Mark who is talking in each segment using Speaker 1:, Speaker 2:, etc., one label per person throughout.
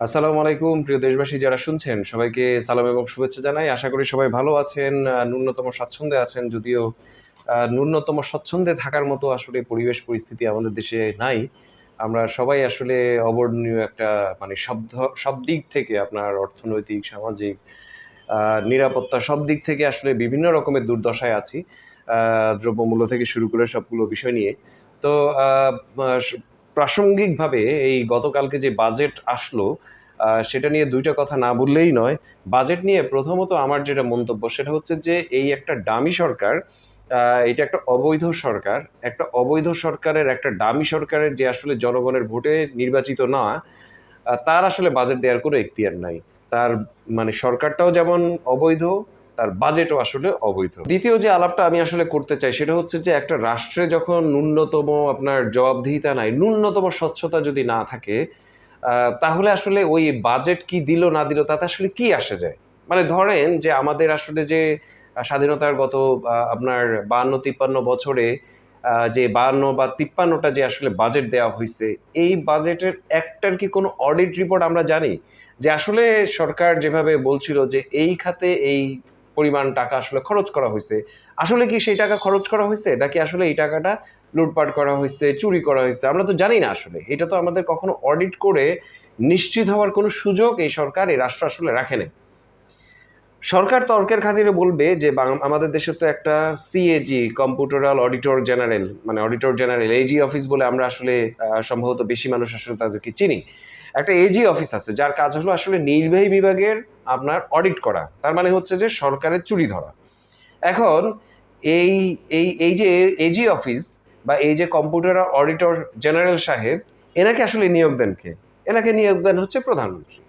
Speaker 1: আসসালামু আলাইকুম, প্রিয় দেশবাসী যারা শুনছেন, সবাইকে সালাম এবং শুভেচ্ছা জানাই। আশা করি সবাই ভালো আছেন ন্যূনতম স্বাচ্ছন্দ্যে আছেন, যদিও ন্যূনতম স্বচ্ছন্দে থাকার মতো আসলে পরিবেশ পরিস্থিতি আমাদের দেশে নাই। আমরা সবাই আসলে অবর্ণনীয় একটা মানে ধ- সব দিক থেকে আপনার অর্থনৈতিক, সামাজিক নিরাপত্তা সব দিক থেকে আসলে বিভিন্ন রকমের দুর্দশায় আছি দ্রব্যমূল্য থেকে শুরু করে সবগুলো বিষয় নিয়ে। তো প্রাসঙ্গিকভাবে এই গতকালকে যে বাজেট আসলো সেটা নিয়ে দুইটা কথা না বললেই নয়। বাজেট নিয়ে প্রথমত আমার যেটা মন্তব্য, সেটা হচ্ছে যে এই একটা ডামি সরকার এটা একটা অবৈধ সরকার। একটা অবৈধ সরকারের একটা ডামি সরকারের যে আসলে জনগণের ভোটে নির্বাচিত না তার আসলে বাজেট দেওয়ার কোনো এখতিয়ার নাই। তার মানে সরকারটাও যেমন অবৈধ তার বাজেটও আসলে অবৈধ। দ্বিতীয় যে আলাপটা আমি আসলে করতে চাই, সেটা হচ্ছে যে একটা রাষ্ট্রে যখন ন্যূনতম আপনার জবাবদিহিতা নাই, ন্যূনতম স্বচ্ছতা যদি না থাকে তাহলে আসলে ওই বাজেট কি দিল, না দিল, তাতে আসলে কি আসে যায়? মানে ধরেন যে আমাদের আসলে যে স্বাধীনতার গত আপনার বাহান্ন, তিপ্পান্ন বছরে যে বাহান্ন বা তিপ্পান্নটা যে আসলে বাজেট দেওয়া হয়েছে এই বাজেটের একটার কি কোনো অডিট রিপোর্ট আমরা জানি? যে আসলে সরকার যেভাবে বলছিল যে এই খাতে এই পরিমাণ টাকা আসলে খরচ করা হয়েছে। আসলে কি সেই টাকা খরচ করা হয়েছে, নাকি আসলে এই টাকাটা লুটপাট করা হয়েছে, চুরি করা হয়েছে, আমরা তো জানি না আসলে। এটা তো আমাদের কখনো অডিট করে নিশ্চিত হওয়ার কোনো সুযোগ এই সরকার, এই রাষ্ট্র আসলে রাখে না সরকার তর্কের খাতিরে বলবে যে আমাদের দেশে তো একটা সিএজি কম্পিউটারাল অডিটর জেনারেল মানে অডিটর জেনারেল এজি অফিস বলে আমরা আসলে সম্ভবত বেশি মানুষ আসলে তাদেরকে চিনি। একটা এজি অফিস আছে, যার কাজ হলো আসলে নির্বাহী বিভাগের আপনার অডিট করা। তার মানে হচ্ছে যে সরকারের চুরি ধরা। এখন এই এই এই যে এজি অফিস বা এই যে কম্পিউটার অডিটর জেনারেল সাহেব, এনাকে আসলে নিয়োগ দেন কে? এনাকে নিয়োগ দেন হচ্ছে প্রধানমন্ত্রী।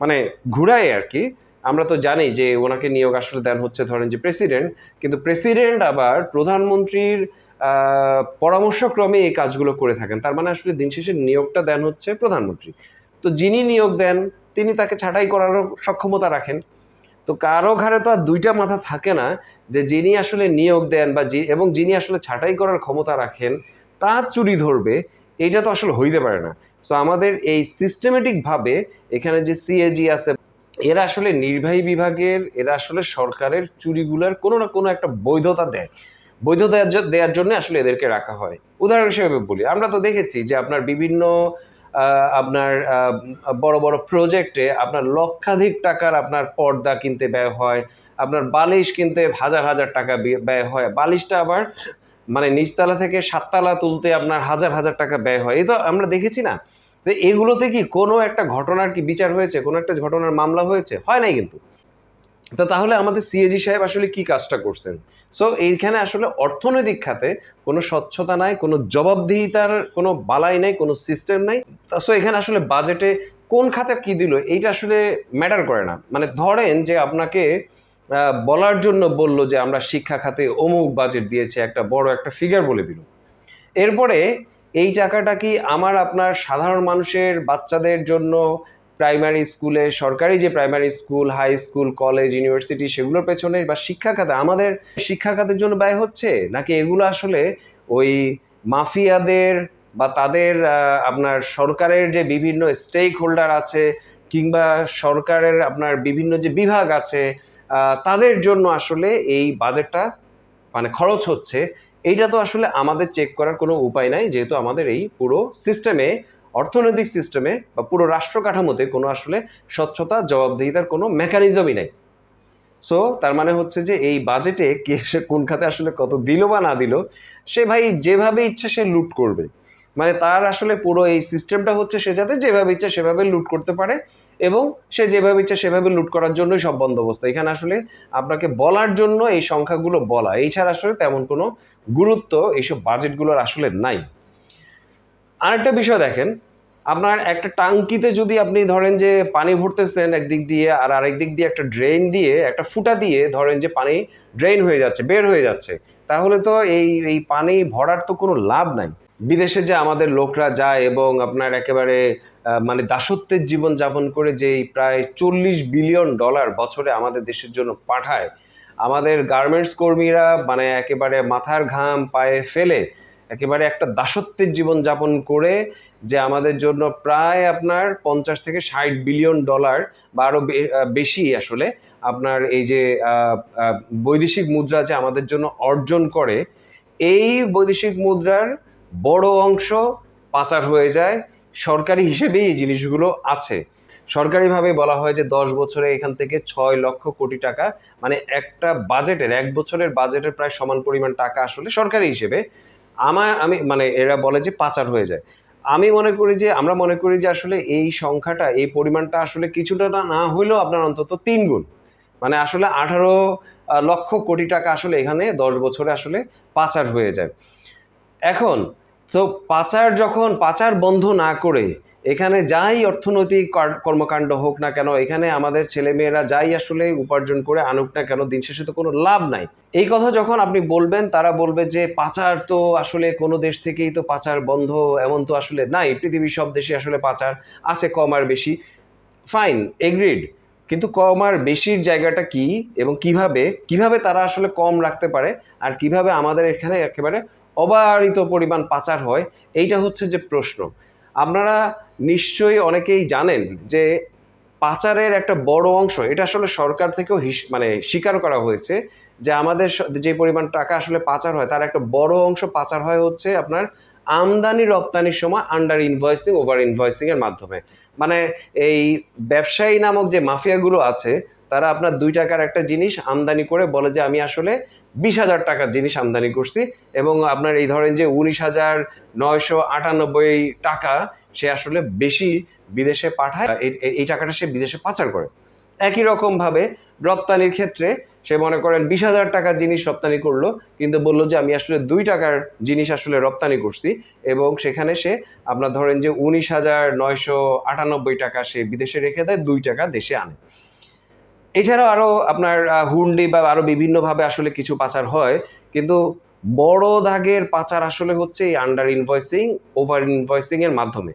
Speaker 1: মানে ঘুরায় আর কি, আমরা তো জানি যে ওনাকে নিয়োগ আসলে দেন হচ্ছে ধরেন যে প্রেসিডেন্ট কিন্তু প্রেসিডেন্ট আবার প্রধানমন্ত্রীর পরামর্শক্রমে এই কাজগুলো করে থাকেন। তার মানে আসলে দিন শেষে নিয়োগটা দেন হচ্ছে প্রধানমন্ত্রী। তো যিনি নিয়োগ দেন তিনি তাকে ছাঁটাই করারও সক্ষমতা রাখেন। তো কারও ঘাড়ে তো আর দুইটা মাথা থাকে না যে যিনি আসলে নিয়োগ দেন বা এবং যিনি আসলে ছাঁটাই করার ক্ষমতা রাখেন তার চুরি ধরবে, এইটা তো আসলে হইতে পারে না। সো আমাদের এই সিস্টেমেটিকভাবে এখানে যে সিএজি আছে, এরা আসলে নির্বাহী বিভাগের, এরা আসলে সরকারের চুরিগুলার কোনো না কোনো একটা বৈধতা দেয়। বৈধতা দেওয়ার জন্য আসলে এদেরকে রাখা হয়। উদাহরণ হিসেবে বলি, আমরা তো দেখেছি যে আপনার বিভিন্ন আপনার বড় বড় প্রজেক্টে আপনার লক্ষাধিক টাকার আপনার পর্দা কিনতে ব্যয় হয়, আপনার বালিশ কিনতে হাজার হাজার টাকা ব্যয় হয়, বালিশটা আবার মানে নিচতলা থেকে সাততলা তুলতে আপনার হাজার হাজার টাকা ব্যয় হয়। এই তো আমরা দেখেছি না তো এগুলোতে কি কোনো একটা ঘটনার কি বিচার হয়েছে, কোনো একটা ঘটনার মামলা হয়েছে? হয় নাই কিন্তু। তো তাহলে আমাদের সিএজি সাহেব আসলে কি কাজটা করছেন? সো এইখানে আসলে অর্থনৈতিক খাতে কোনো স্বচ্ছতা নাই, কোনো জবাবদিহিতার কোনো বালাই নাই, কোনো সিস্টেম নাই। সো এখানে আসলে বাজেটে কোন খাতে কি দিল, এইটা আসলে ম্যাটার করে না। মানে ধরেন যে আপনাকে বলার জন্য বলল যে আমরা শিক্ষা খাতে অমুক বাজেট দিয়েছে, একটা বড় একটা ফিগার বলে দিল। এরপরে এই টাকাটা কি আমার আপনার সাধারণ মানুষের, বাচ্চাদের জন্য প্রাইমারি স্কুলে, সরকারি যে primary school, high school, college, university, সেগুলোর পেছনে বা শিক্ষা খাতে আমাদের শিক্ষা খাতের জন্য ব্যয় হচ্ছে? নাকি এগুলো আসলে ওই মাফিয়াদের বা তাদের আপনার সরকারের যে বিভিন্ন স্টেক হোল্ডার আছে কিংবা সরকারের আপনার বিভিন্ন যে বিভাগ আছে তাদের জন্য আসলে এই বাজেটটা মানে খরচ হচ্ছে? এইটা তো আসলে আমাদের চেক করার কোনো উপায় নাই, যেহেতু আমাদের এই পুরো সিস্টেমে অর্থনৈতিক সিস্টেমে বা পুরো রাষ্ট্র কাঠামোতে কোনো আসলে স্বচ্ছতা, জবাবদিহিতার কোনো মেকানিজমই নাই। সো তার মানে হচ্ছে যে এই বাজেটে কে সে কোন খাতে আসলে কত দিল বা না দিল, সে ভাই যেভাবে ইচ্ছে সে লুট করবে। মানে তার আসলে পুরো এই সিস্টেমটা হচ্ছে সে যাতে যেভাবে ইচ্ছে সেভাবে লুট করতে পারে এবং সে যেভাবে ইচ্ছে সেভাবে লুট করার জন্যই সব বন্দোবস্ত। এখানে আসলে আপনাকে বলার জন্য এই সংখ্যাগুলো বলা। এই ছাড়া আসলে তেমন কোনো গুরুত্ব এইসব বাজেটগুলোর আসলে নাই। আরেকটা বিষয় দেখেন, আপনার একটা টাঙ্কিতে যদি আপনি ধরেন যে পানি ভরতেছেন একদিক দিয়ে আর আরেক দিক দিয়ে একটা ড্রেন দিয়ে, একটা ফুটা দিয়ে ধরেন যে পানি ড্রেন হয়ে যাচ্ছে, বের হয়ে যাচ্ছে, তাহলে তো এই এই পানি ভরার তো কোনো লাভ নাই। বিদেশে যে আমাদের লোকরা যায় এবং আপনার একেবারে মানে দাসত্বের জীবন যাপন করে যেই প্রায় চল্লিশ বিলিয়ন ডলার বছরে আমাদের দেশের জন্য পাঠায়, আমাদের গার্মেন্টস কর্মীরা মানে একেবারে মাথার ঘাম পায়ে ফেলে একেবারে একটা দাসত্বের জীবন যাপন করে যে আমাদের জন্য প্রায় আপনার পঞ্চাশ থেকে ষাট বিলিয়ন ডলার বা আরও বেশি আসলে আপনার এই যে বৈদেশিক মুদ্রা যে আমাদের জন্য অর্জন করে, এই বৈদেশিক মুদ্রার বড় অংশ পাচার হয়ে যায় সরকারি হিসেবেই এই জিনিসগুলো আছে। সরকারিভাবে বলা হয় যে দশ বছরে এখান থেকে ছয় লক্ষ কোটি টাকা মানে একটা বাজেটের, এক বছরের বাজেটের প্রায় সমান পরিমাণ টাকা আসলে সরকারি হিসেবে আমার, আমি মানে এরা বলে যে পাচার হয়ে যায়। আমি মনে করি যে, আমরা মনে করি যে আসলে এই সংখ্যাটা, এই পরিমাণটা আসলে কিছুটা না হলেও আপনার অন্তত তিন গুণ। মানে আসলে আঠারো লক্ষ কোটি টাকা আসলে এখানে দশ বছরে আসলে পাচার হয়ে যায়। এখন, তো পাচার যখন, পাচার বন্ধ না করে এখানে যাই অর্থনৈতিক কর্মকাণ্ড হোক না কেন, এখানে আমাদের ছেলেমেয়েরা যাই আসলে উপার্জন করে আনুক না কেন, দিন শেষে তো কোনো লাভ নাই। এই কথা যখন আপনি বলবেন, তারা বলবে যে পাচার তো আসলে কোনো দেশ থেকেই তো পাচার বন্ধ, এমন তো আসলে নাই। পৃথিবীর সব দেশে আসলে পাচার আছে, কম আর বেশি। ফাইন এগ্রিড কিন্তু কম আর বেশির জায়গাটা কি এবং কীভাবে? কীভাবে তারা আসলে কম রাখতে পারে? আর কীভাবে আমাদের এখানে একেবারে অবারিত পরিমাণ পাচার হয়? এইটা হচ্ছে যে প্রশ্ন। আপনারা নিশ্চয়ই অনেকেই জানেন যে পাচারের একটা বড় অংশ, এটা আসলে সরকার থেকেও মানে স্বীকার করা হয়েছে যে আমাদের যে পরিমাণ টাকা আসলে পাচার হয়, তার একটা বড় অংশ পাচার হয় হচ্ছে আপনার আমদানি রপ্তানির সময় আন্ডার ইনভয়েসিং ওভার ইনভয়েসিংয়ের মাধ্যমে। মানে এই ব্যবসায়ী নামক যে মাফিয়াগুলো আছে তারা আপনার দুই টাকার একটা জিনিস আমদানি করে বলে যে আমি আসলে বিশ হাজার টাকার জিনিস আমদানি করছি এবং আপনার এই ধরেন যে উনিশ হাজার নয়শো আটানব্বই টাকা সে আসলে বেশি বিদেশে পাঠায় এই- টাকাটা সে বিদেশে পাচার করে। একই রকমভাবে রপ্তানির ক্ষেত্রে সে মনে করেন বিশ হাজার টাকার জিনিস রপ্তানি করল, কিন্তু বলল যে আমি আসলে দুই টাকার জিনিস আসলে রপ্তানি করছি এবং সেখানে সে আপনার ধরেন যে উনিশ হাজার নয়শো আটানব্বই টাকা সে বিদেশে রেখে দেয়, দুই টাকা দেশে আনে। এছাড়াও আরও আপনার হুন্ডি বা আরও বিভিন্নভাবে আসলে কিছু পাচার হয়, কিন্তু বড় দাগের পাচার আসলে হচ্ছে এই আন্ডার ইনভয়েসিং ওভার ইনভয়েসিং এর মাধ্যমে।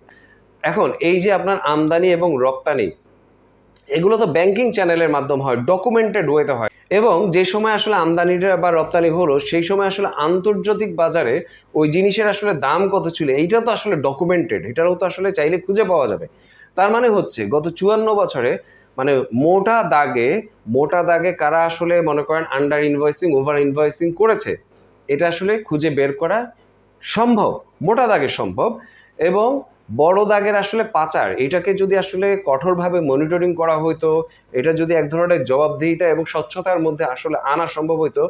Speaker 1: এখন এই যে আপনার আমদানি এবং রপ্তানি, এগুলো তো ব্যাংকিং চ্যানেলের মাধ্যমে হয় ডকুমেন্টেড ওয়েতে হয়। এবং যে সময় আসলে আমদানিটা বা রপ্তানি হলো, সেই সময় আসলে আন্তর্জাতিক বাজারে ওই জিনিসের আসলে দাম কত ছিল, এইটা তো আসলে ডকুমেন্টেড এটারও তো আসলে চাইলে খুঁজে পাওয়া যাবে। তার মানে হচ্ছে, গত চুয়ান্ন বছরে মানে মোটা দাগে মোটা দাগে কারা আসলে মনে করেন আন্ডার ইনভয়েসিং ওভার ইনভয়েসিং করেছে? এটা আসলে খুঁজে বের করা সম্ভব, মোটা দাগে সম্ভব এবং বড় দাগের আসলে পাচার। এটাকে যদি আসলে কঠোরভাবে মনিটরিং করা হইতো, এটা যদি এক ধরনের জবাবদিহিতা এবং স্বচ্ছতার মধ্যে আসলে আনা সম্ভব হইতো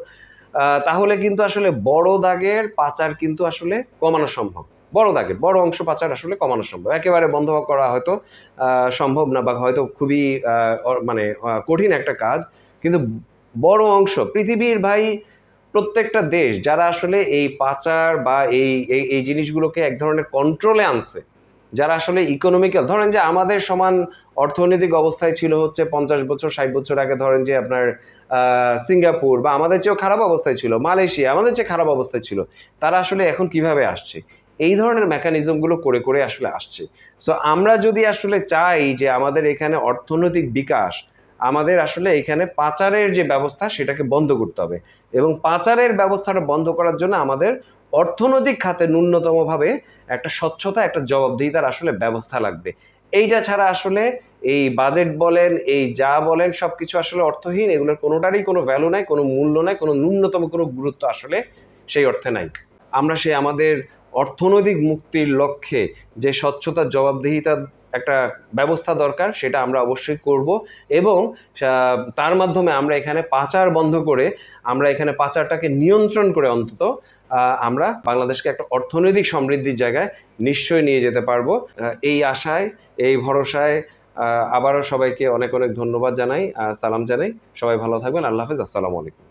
Speaker 1: তাহলে কিন্তু আসলে বড় দাগের পাচার কিন্তু আসলে কমানো সম্ভব। বড় দাগের বড় অংশ পাচার আসলে কমানো সম্ভব। একেবারে বন্ধ করা হয়তো সম্ভব না বা হয়তো খুবই মানে কঠিন একটা কাজ। কিন্তু বড় অংশ, পৃথিবীর ভাই প্রত্যেকটা দেশ, যারা আসলে এই পাচার বা এই এই জিনিসগুলোকে এক ধরনের কন্ট্রোলে আনছে, যারা আসলে ইকোনমিক্যাল ধরেন যে আমাদের সমান অর্থনৈতিক অবস্থায় ছিল হচ্ছে পঞ্চাশ বছর, ষাট বছর আগে ধরেন যে আপনার সিঙ্গাপুর বা আমাদের চেয়েও খারাপ অবস্থায় ছিল, মালয়েশিয়া, আমাদের চেয়ে খারাপ অবস্থায় ছিল, তারা আসলে এখন কীভাবে আসছে? এই ধরনের মেকানিজমগুলো করে করে আসলে আসছে। সো আমরা যদি আসলে চাই যে আমাদের এখানে অর্থনৈতিক বিকাশ, আমাদের আসলে এখানে পাচারের যে ব্যবস্থা সেটাকে বন্ধ করতে হবে। এবং পাচারের ব্যবস্থাটা বন্ধ করার জন্য আমাদের অর্থনৈতিক খাতে ন্যূনতমভাবে একটা স্বচ্ছতা, একটা জবাবদিহিতার আসলে ব্যবস্থা লাগবে। এইটা ছাড়া আসলে এই বাজেট বলেন, এই যা বলেন সব কিছু আসলে অর্থহীন। এগুলোর কোনোটারই কোনো ভ্যালু নাই, কোনো মূল্য নাই, কোনো ন্যূনতম কোনো গুরুত্ব আসলে সেই অর্থে নাই। আমরা সে আমাদের অর্থনৈতিক মুক্তির লক্ষ্যে যে স্বচ্ছতার জবাবদিহিতার একটা ব্যবস্থা দরকার, সেটা আমরা অবশ্যই করব এবং তার মাধ্যমে আমরা এখানে পাচার বন্ধ করে, আমরা এখানে পাচারটাকে নিয়ন্ত্রণ করে অন্তত আমরা বাংলাদেশকে একটা অর্থনৈতিক সমৃদ্ধির জায়গায় নিশ্চয়ই নিয়ে যেতে পারব। এই আশায়, এই ভরসায় আবারও সবাইকে অনেক অনেক ধন্যবাদ জানাই সালাম জানাই। সবাই ভালো থাকবেন। আল্লাহ হাফেজ। আসসালামু আলাইকুম।